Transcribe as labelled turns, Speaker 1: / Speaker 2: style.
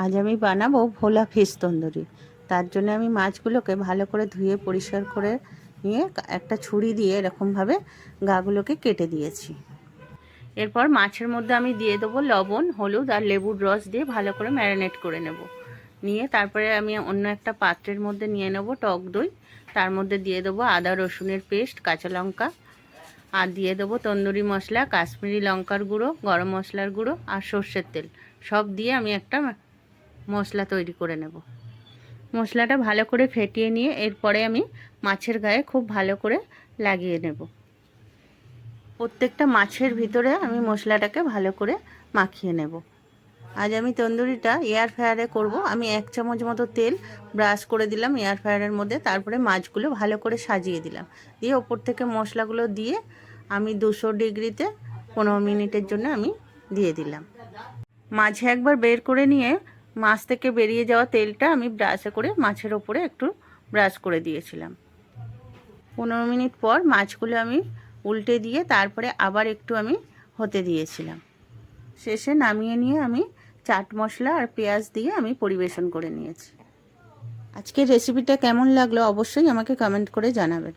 Speaker 1: আজ আমি বানাবো ভোলা ফিশ তন্দুরি। তার জন্য আমি মাছগুলোকে ভালো করে ধুয়ে, পরিষ্কার করে নিয়ে একটা ছুরি দিয়ে এরকমভাবে গাগুলোকে কেটে দিয়েছি। এরপর মাছের মধ্যে আমি দিয়ে দেবো লবণ, হলুদ আর লেবুর রস দিয়ে ভালো করে ম্যারিনেট করে নেব। নিয়ে তারপরে আমি অন্য একটা পাত্রের মধ্যে নিয়ে নেব টক দই। তার মধ্যে দিয়ে দেবো আদা রসুনের পেস্ট, কাঁচা লঙ্কা। আর দিয়ে দেবো তন্দুরি মশলা, কাশ্মীরি লঙ্কার গুঁড়ো, গরম মশলার গুঁড়ো আর সর্ষের তেল। সব দিয়ে আমি একটা মশলা তৈরি করে নেব। মশলাটা ভালো করে ফেটিয়ে নিয়ে এরপরে আমি মাছের গায়ে খুব ভালো করে লাগিয়ে নেব। প্রত্যেকটা মাছের ভিতরে আমি মশলাটাকে ভালো করে মাখিয়ে নেব। আজ আমি তন্দুরিটা এয়ার ফ্রায়ারে করব। আমি এক চামচ মতো তেল ব্রাশ করে দিলাম এয়ার ফ্রায়ারের মধ্যে। তারপরে মাছগুলো ভালো করে সাজিয়ে দিলাম। দিয়ে ওপর থেকে মশলাগুলো দিয়ে আমি দুশো ডিগ্রিতে পনেরো মিনিটের জন্য আমি দিয়ে দিলাম। মাঝে একবার বের করে নিয়ে মাছ থেকে বেরিয়ে যাওয়া তেলটা আমি ব্রাশে করে মাছের ওপরে একটু ব্রাশ করে দিয়েছিলাম। পনেরো মিনিট পর মাছগুলো আমি উল্টে দিয়ে তারপরে আবার একটু আমি হতে দিয়েছিলাম। শেষে নামিয়ে নিয়ে আমি চাট মশলা আর পেঁয়াজ দিয়ে আমি পরিবেশন করে নিয়েছি। আজকের রেসিপিটা কেমন লাগল অবশ্যই আমাকে কমেন্ট করে জানাবেন।